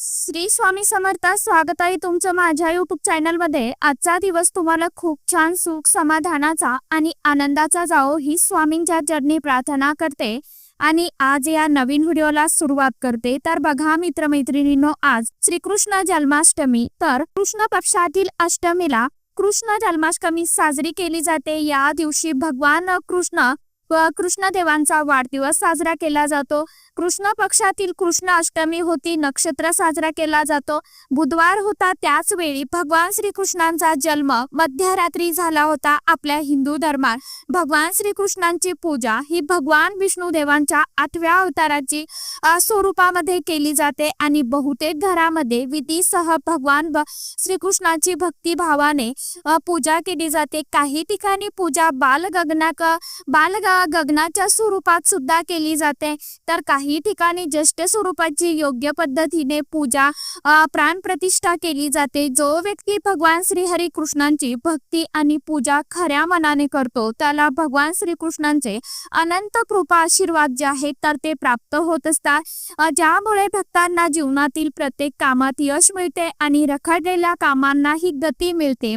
श्री स्वामी समर्थ स्वागत आहे तुमचं माझ्या युट्यूब चॅनलमध्ये आजचा दिवस तुम्हाला खूप छान सुख समाधानाचा आणि आनंदाचा जाओ ही स्वामींच्या चरणी प्रार्थना करते. आणि आज या नवीन व्हिडिओला सुरुवात करते. तर बघा मित्रमैत्रिणींनो आज श्रीकृष्ण जन्माष्टमी. तर कृष्ण पक्षातील अष्टमीला कृष्ण जन्माष्टमी साजरी केली जाते. या दिवशी भगवान कृष्ण व कृष्णदेवांचा वाढदिवस साजरा केला जातो. कृष्ण पक्षातील कृष्ण अष्टमी होती. नक्षत्र साजरा केला जातो. बुधवार होता त्याच वेळी भगवान श्रीकृष्णांचा जन्म मध्यरात्री झाला होता आपल्या हिंदू धर्मात. भगवान श्रीकृष्णांची पूजा ही भगवान विष्णू देवांच्या आठव्या अवताराची स्वरूपामध्ये केली जाते आणि बहुतेक घरामध्ये विधीसह भगवान ब- श्रीकृष्णाची भक्तिभावाने पूजा केली जाते. काही ठिकाणी पूजा बालगगनाक बाल गगनाच्या स्वरूपात सुद्धा केली जाते. तर काही ठिकाणी ज्येष्ठ स्वरूपाची योग्य पद्धतीने पूजा प्राण प्रतिष्ठा केली जाते. जो व्यक्ती भगवान श्री हरी कृष्णांची भक्ती आणि पूजा खऱ्या मनाने करतो त्याला भगवान श्रीकृष्णांचे अनंत कृपा आशीर्वाद जे आहेत तर ते प्राप्त होत असतात. ज्यामुळे भक्तांना जीवनातील प्रत्येक कामात यश मिळते आणि रखडलेल्या कामांनाही गती मिळते.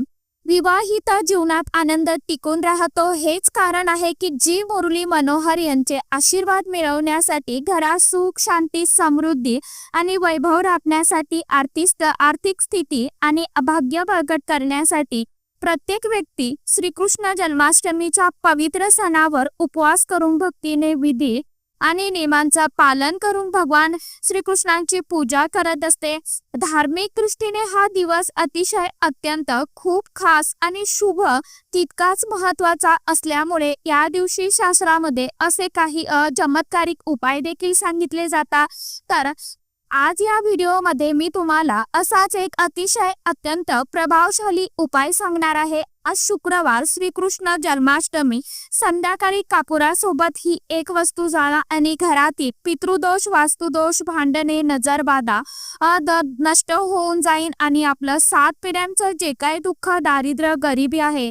विवाहित जीवनात आनंद टिकून राहतो. हेच कारण आहे की जी मुरली मनोहर यांचे आशीर्वाद मिळवण्यासाठी घरात सुख शांती समृद्धी आणि वैभव राखण्यासाठी आर्थिक आर्थिक स्थिती आणि अभाग्य प्रगट करण्यासाठी प्रत्येक व्यक्ती श्रीकृष्ण जन्माष्टमीच्या पवित्र सणावर उपवास करून भक्तीने विधी आणि नियमांचा पालन करून भगवान श्रीकृष्णांची पूजा करत असते. धार्मिक दृष्टीने हा दिवस अतिशय अत्यंत खूप खास आणि शुभ तितकाच महत्त्वाचा असल्यामुळे या दिवशी शास्त्रामध्ये असे काही चमत्कारिक उपाय देखील सांगितले जातात. तर आज या व्हिडिओमध्ये मी तुम्हाला असाच एक अतिशय अत्यंत प्रभावशाली उपाय सांगणार आहे. आज शुक्रवार श्रीकृष्ण जन्माष्टमी. संध्याकाळी कापुरासोबत ही एक वस्तू जाळा आणि घरातील पितृदोष वास्तुदोष भांडणे नजरबाधा बाधा नष्ट होऊन जाईल आणि आपलं सात पिढ्यांचं जे काही दुःख दारिद्र्य गरिबी आहे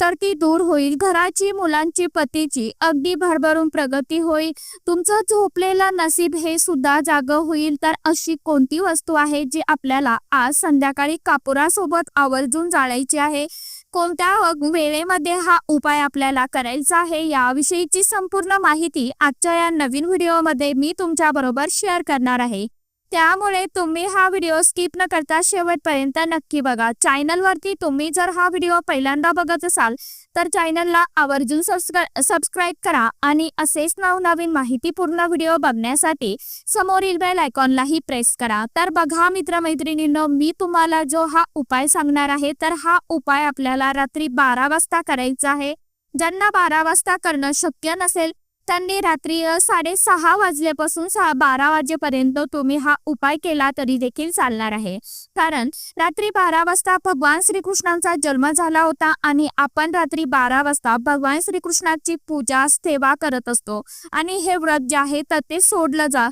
तर ती दूर होईल. घराची मुलांची पतीची अगदी भरभरून प्रगती होईल. तुमचं झोपलेलं नसीब हे सुद्धा जाग होईल. तर अशी कोणती वस्तू आहे जी आपल्याला आज संध्याकाळी कापुरासोबत आवर्जून जाळायची आहे? कोणत्या वेळेमध्ये हा उपाय आपल्याला करायचा आहे याविषयीची संपूर्ण माहिती आजच्या या नवीन व्हिडिओमध्ये मी तुमच्या बरोबर शेअर करणार आहे. त्यामुळे तुम्ही हा व्हिडिओ स्किप न करता शेवटपर्यंत नक्की बघा. चॅनलवरती तुम्ही जर हा व्हिडिओ पहिल्यांदा बघत असाल तर चॅनलला आवर्जून सबस्क्राईब करा आणि असेच नवनवीन माहितीपूर्ण व्हिडिओ बघण्यासाठी समोरील बेल आयकॉनलाही प्रेस करा. तर बघा मित्रमैत्रिणींनो मी तुम्हाला जो हा उपाय सांगणार आहे तर हा उपाय आपल्याला रात्री बारा वाजता करायचा आहे. ज्यांना बारा वाजता करणं शक्य नसेल त्यांनी रात्री साडेसहा वाजल्यापासून सहा बारा वाजेपर्यंत तुम्ही हा उपाय केला तरी देखील चालणार आहे. कारण रात्री बारा वाजता भगवान श्रीकृष्णांचा जन्म झाला होता आणि आपण रात्री बारा वाजता भगवान श्रीकृष्णाची पूजा सेवा करत असतो. आणि हे व्रत जे आहे तर ते सोडलं जा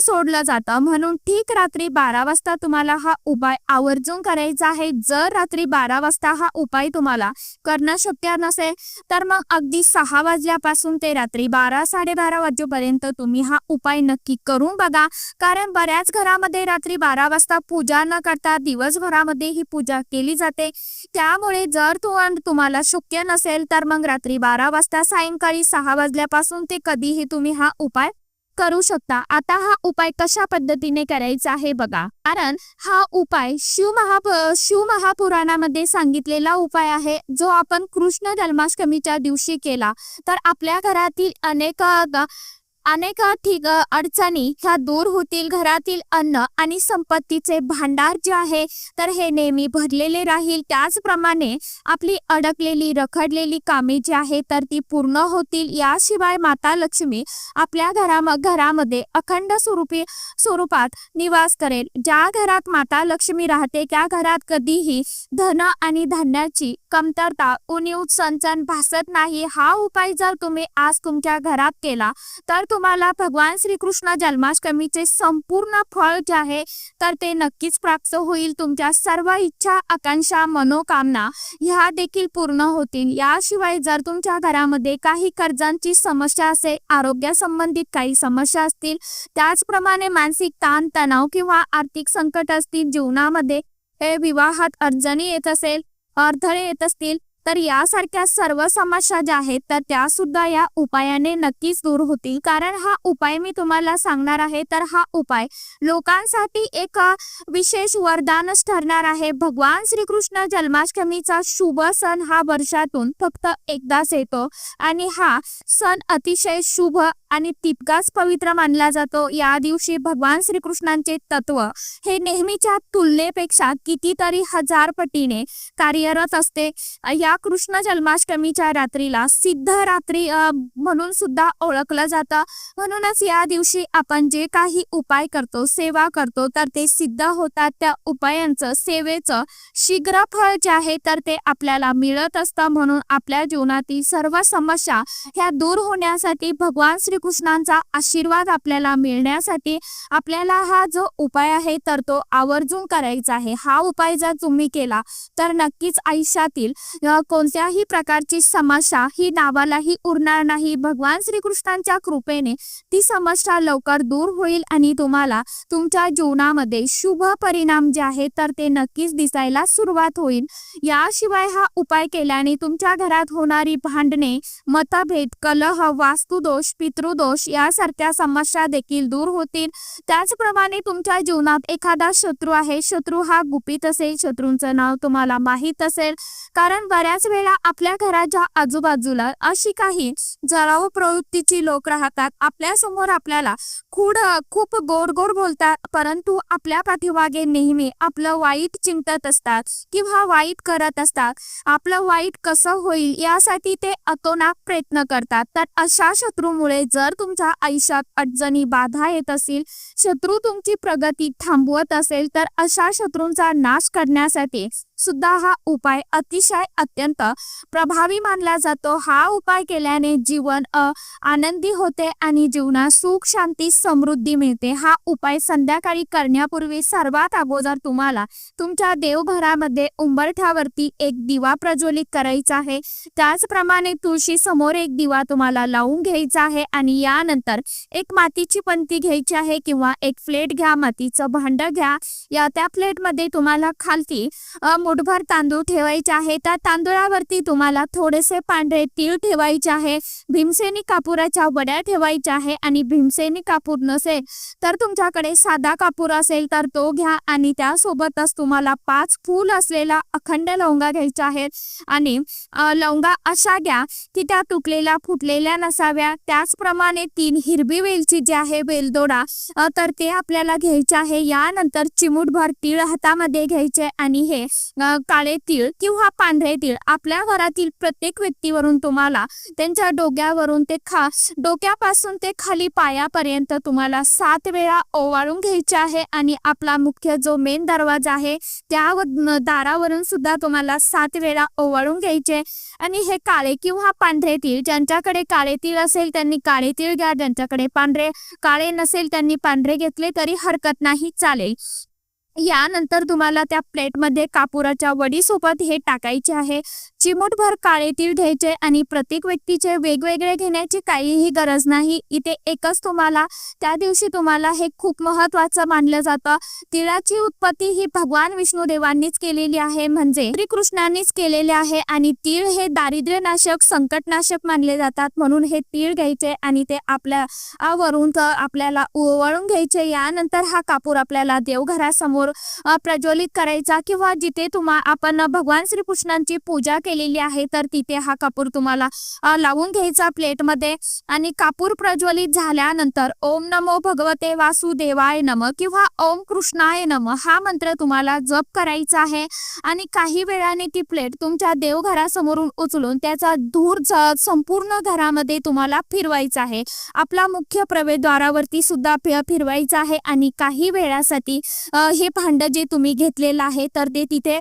सोडलं जातं. म्हणून ठीक रात्री बारा वाजता तुम्हाला हा उपाय आवर्जून करायचा आहे. जर रात्री बारा वाजता हा उपाय तुम्हाला करणं शक्य नसेल तर मग अगदी सहा वाजल्यापासून ते रात्री बारा साडेबारा वाजेपर्यंत तुम्ही हा उपाय नक्की करून बघा. कारण बऱ्याच घरामध्ये रात्री बारा वाजता पूजा न करता दिवसभरामध्ये ही पूजा केली जाते. त्यामुळे जर तु तुम्हाला शक्य नसेल तर मग रात्री बारा वाजता सायंकाळी सहा वाजल्यापासून ते कधीही तुम्ही हा उपाय करू शकता. आता हा उपाय कशा पद्धतीने करायचा आहे बघा. कारण हा उपाय शिव महाप शिव महापुराणामध्ये सांगितलेला उपाय आहे जो आपण कृष्ण जन्माष्टमीच्या दिवशी केला. तर आपल्या घरातील अनेक अनेक ठीक अडचणी ह्या दूर होतील. घरातील अन्न आणि संपत्तीचे भांडार जे आहे तर हे नेहमी भरलेले राहील. त्याचप्रमाणे आपली अडकलेली रखडलेली कामे जी आहे तर ती पूर्ण होतील. याशिवाय माता लक्ष्मी आपल्या घरा घरामध्ये अखंड स्वरूपी स्वरूपात निवास करेल. ज्या घरात माता लक्ष्मी राहते त्या घरात कधीही धन आणि धान्याची कमतरता उणीव संचन भासत नाही हा उपाय जर तुम्ही आज तुमच्या घरात केला तर तुम्हाला भगवान श्रीकृष्ण जन्माष्टमीचे संपूर्ण फळ जे आहे तर ते नक्कीच प्राप्त होईल. तुमच्या सर्व इच्छा आकांक्षा मनोकामना ह्या देखील पूर्ण होतील. याशिवाय जर तुमच्या घरामध्ये काही कर्जांची समस्या असेल आरोग्यासंबंधित काही समस्या असतील त्याचप्रमाणे मानसिक ताण तणाव किंवा आर्थिक संकट असतील जीवनामध्ये हे विवाहात अडचणी येत असेल अडथळे येत असतील तर यासारख्या सर्व समस्या ज्या आहेत तर त्या सुद्धा या उपायाने नक्कीच दूर होतील. कारण हा उपाय मी तुम्हाला सांगणार आहे तर हा उपाय लोकांसाठी एक विशेष वरदानच ठरणार आहे. भगवान श्रीकृष्ण जन्माष्टमीचा शुभ सण हा वर्षातून फक्त एकदाच येतो. आणि हा सण अतिशय शुभ आणि तितकाच पवित्र मानला जातो. या दिवशी भगवान श्रीकृष्णांचे तत्व हे नेहमीच्या तुलनेपेक्षा कितीतरी हजार पटीने कार्यरत असते. या कृष्ण जन्माष्टमीच्या रात्रीला सिद्ध रात्री म्हणून सुद्धा ओळखलं जातं. म्हणूनच या दिवशी आपण जे काही उपाय करतो सेवा करतो तर ते सिद्ध होतात. त्या उपायांचं सेवेचं शीघ्र फळ जे आहे तर ते आपल्याला मिळत असतं. म्हणून आपल्या जीवनातील सर्व समस्या ह्या दूर होण्यासाठी भगवान श्री कृष्णांचा आशीर्वाद आपल्याला मिळण्यासाठी आपल्याला हा जो उपाय आहे तर तो आवर्जून करायचा आहे. हा उपाय जर तुम्ही केला तर नक्कीच आयुष्यातील कोणत्याही प्रकारची समस्या ही नावालाही उरणार नाही. भगवान श्रीकृष्णांच्या कृपेने ती समस्या लवकर दूर होईल आणि तुम्हाला तुमच्या जीवनामध्ये शुभ परिणाम जे आहे तर ते नक्कीच दिसायला सुरुवात होईल. याशिवाय हा उपाय केल्याने तुमच्या घरात होणारी भांडणे मतभेद कलह वास्तुदोष पितृ दोष यासारख्या समस्या देखील दूर होतील. त्याचप्रमाणे तुमच्या जीवनात एखादा शत्रू आहे. शत्रू हा गुपित असेल. शत्रूंचं नाव तुम्हाला माहीत असेल. कारण बऱ्याच वेळा आपल्या घराच्या आजूबाजूला अशी काही जराव प्रवृत्तीची लोक राहतात. आपल्यासमोर आपल्याला खूड खूप गोड गोड बोलतात. परंतु आपल्या पाठीमागे नेहमी आपलं वाईट चिंतत असतात किंवा वाईट करत असतात. आपलं वाईट कसं होईल यासाठी ते अतोनाक प्रयत्न करतात. तर अशा शत्रूमुळे जर जर तुमच्या आयुष्यात अडचणी बाधा येत असतील शत्रू तुमची प्रगती थांबवत असेल तर अशा शत्रूंचा नाश करण्यासाठी सुद्धा हा उपाय अतिशय अत्यंत प्रभावी मानला जातो. हा उपाय केल्याने जीवन अ आनंदी होते आणि जीवनात सुख शांती समृद्धी मिळते. हा उपाय संध्याकाळी करण्यापूर्वी सर्वात अगोदर तुम्हाला तुमच्या देवघरामध्ये उंबरठ्यावरती एक दिवा प्रज्वलित करायचा आहे. त्याचप्रमाणे तुळशी समोर एक दिवा तुम्हाला लावून घ्यायचा आहे आणि यानंतर एक मातीची पंती घ्यायची आहे किंवा एक प्लेट घ्या मातीचं भांड घ्या. या त्या प्लेटमध्ये तुम्हाला खालती पोटभर तांदूळ ठेवायचे आहे. त्या तांदूळावरती तुम्हाला थोडेसे पांढरे तीळ ठेवायचे आहे. भीमसेनी कापुराच्या वड्या ठेवायच्या आहे आणि भीमसेनी कापूर नसेल तर तुमच्याकडे साधा कापूर असेल तर तो घ्या आणि त्यासोबतच तुम्हाला पाच फूल असलेला अखंड लवंगा घ्यायच्या आहेत आणि लवंगा अशा घ्या की त्या तुटलेल्या फुटलेल्या नसाव्या. त्याचप्रमाणे तीन हिरवी वेलची जी आहे वेलदोडा तर ते आपल्याला घ्यायचे आहे. यानंतर चिमूटभर तीळ हातामध्ये घ्यायचे आणि हे काळे तीळ किंवा पांढरे तीळ आपल्या घरातील प्रत्येक व्यक्तीवरून तुम्हाला त्यांच्या डोक्यावरून ते खा डोक्यापासून ते खाली पायापर्यंत तुम्हाला सात वेळा ओवाळून घ्यायचे आहे आणि आपला मुख्य जो मेन दरवाजा आहे त्या दारावरून सुद्धा तुम्हाला सात वेळा ओवाळून घ्यायचे. आणि हे काळे किंवा पांढरे तीळ ज्यांच्याकडे काळे तीळ असेल त्यांनी काळे तीळ घ्या ज्यांच्याकडे पांढरे काळे नसेल त्यांनी पांढरे घेतले तरी हरकत नाही चालेल. यानंतर तुम्हाला त्या प्लेटमध्ये कापुराच्या वडीसोबत हे टाकायचे आहे. चिमूटभर काळे तीळ घ्यायचे आणि प्रत्येक व्यक्तीचे वेगवेगळे घेण्याची काहीही गरज नाही. इथे एकच तुम्हाला त्या दिवशी तुम्हाला हे खूप महत्वाचं मानलं जातं. तिळाची उत्पत्ती ही भगवान विष्णू देवांनीच केलेली आहे. म्हणजे श्रीकृष्णांनीच केलेले आहे आणि तीळ हे दारिद्र्यनाशक संकटनाशक मानले जातात. म्हणून हे तीळ घ्यायचे आणि ते आपल्या वरून आपल्याला ओवाळून घ्यायचे. यानंतर हा कापूर आपल्याला देवघरासमोर प्रज्वलित करायचा किंवा जिथे तुम्हा आपण भगवान श्रीकृष्णांची पूजा केलेली आहे तर तिथे हा कापूर तुम्हाला लावून घ्यायचा प्लेटमध्ये. आणि कापूर प्रज्वलित झाल्यानंतर ओम नमो भगवते वासुदेवाय नम किंवा ओम कृष्णाय नम हा मंत्र तुम्हाला जप करायचा आहे. आणि काही वेळाने ती प्लेट तुमच्या देवघरासमोरून उचलून त्याचा धूर संपूर्ण घरामध्ये तुम्हाला फिरवायचा आहे. आपला मुख्य प्रवेशद्वारावरती सुद्धा फिरवायचा आहे. आणि काही वेळासाठी हे भांड जे तुम्ही घेतलेलं आहे तर ते तिथे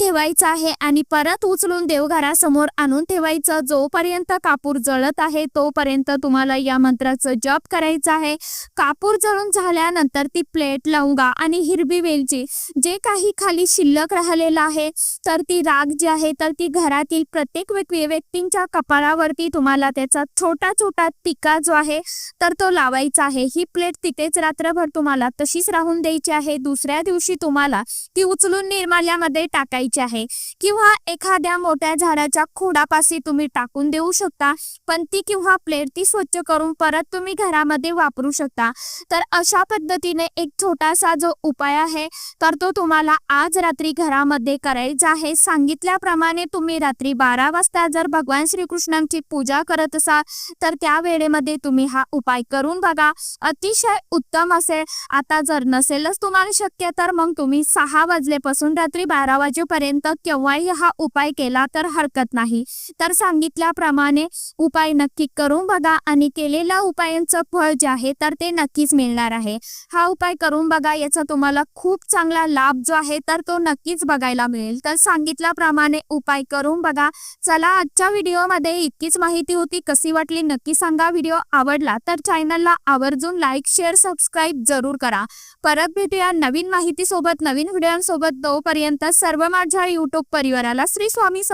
ठेवायचं आहे. आणि परत उचलून देवघरासमोर आणून ठेवायचं. जोपर्यंत कापूर जळत आहे तोपर्यंत तुम्हाला या मंत्राचं जप करायचं आहे. कापूर जळून झाल्यानंतर ती प्लेट लवंगा आणि हिरवी वेलची जे काही खाली शिल्लक राहिलेलं आहे तर ती राग जी आहे तर ती घरातील प्रत्येक व्यक्ती व्यक्तींच्या कपाळावरती तुम्हाला त्याचा छोटा छोटा टिका जो आहे तर तो लावायचा आहे. ही प्लेट तिथेच रात्रभर तुम्हाला तशीच राहून द्यायची आहे. दुसऱ्या दिवशी तुम्हाला ती उचलून निर्माल्यामध्ये टाकायची आहे. किंवा एखाद्या मोठ्या झाडाच्या खोडापाशी तुम्ही टाकून देऊ शकता. पण ती किंवा प्लेट ती स्वच्छ करून परत तुम्ही घरामध्ये वापरू शकता. तर अशा पद्धतीने एक छोटासा जो उपाय आहे तर तो तुम्हाला आज रात्री घरामध्ये करायचा आहे. सांगितल्याप्रमाणे तुम्ही रात्री बारा वाजता जर भगवान श्रीकृष्णांची पूजा करत असाल तर त्या वेळेमध्ये तुम्ही हा उपाय करून बघा. अतिशय उत्तम असेल. आता जर नसेलच तुम्हाला शक्य तर मग तुम्ही सहा वाजलेपासून रात्री बारा वाजेपर्यंत केव्हाही हा उपाय केला केला तर हरकत नाही. तर सांगितल्याप्रमाणे उपाय नक्की करून बघा आणि केलेल्या उपायांचं फळ जे आहे तर ते नक्कीच मिळणार आहे. हा उपाय करून बघा याचा तुम्हाला खूप चांगला लाभ जो आहे तर तो नक्कीच बघायला मिळेल. तर सांगितल्याप्रमाणे उपाय करून बघा. चला आजच्या व्हिडिओमध्ये इतकीच माहिती होती. कशी वाटली नक्की सांगा. व्हिडिओ आवडला तर चॅनलला आवर्जून लाईक शेअर सबस्क्राईब जरूर करा. परत भेटूया नवीन माहिती सोबत नवीन व्हिडिओसोबत तोपर्यंत सर्व माझ्या युट्यूब परिवाराला श्री स्वामी सम-